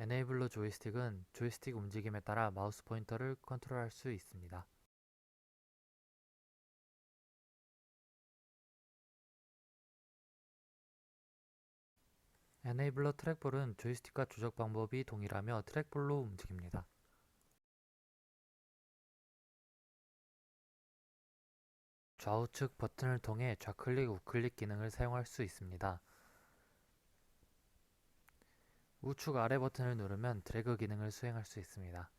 에네이블러 조이스틱은 조이스틱 움직임에 따라 마우스 포인터를 컨트롤할 수 있습니다. 에네이블러 트랙볼은 조이스틱과 조작 방법이 동일하며 트랙볼로 움직입니다. 좌우측 버튼을 통해 좌클릭, 우클릭 기능을 사용할 수 있습니다. 우측 아래 버튼을 누르면 드래그 기능을 수행할 수 있습니다.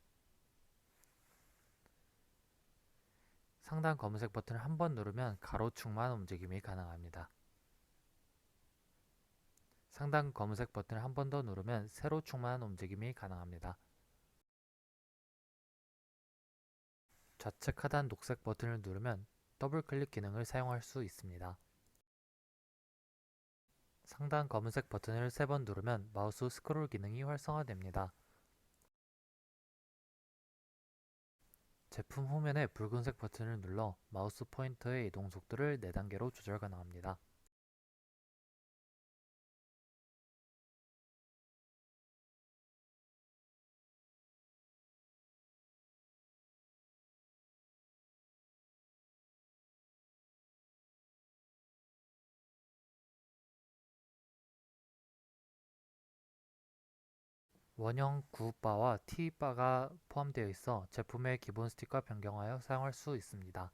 상단 검은색 버튼을 한 번 누르면 가로축만 움직임이 가능합니다. 상단 검은색 버튼을 한 번 더 누르면 세로축만 움직임이 가능합니다. 좌측 하단 녹색 버튼을 누르면 더블 클릭 기능을 사용할 수 있습니다. 상단 검은색 버튼을 세번 누르면 마우스 스크롤 기능이 활성화됩니다. 제품 후면의 붉은색 버튼을 눌러 마우스 포인터의 이동 속도를 4단계로 조절 가능합니다. 원형 구바와 T바가 포함되어 있어 제품의 기본 스틱과 변경하여 사용할 수 있습니다.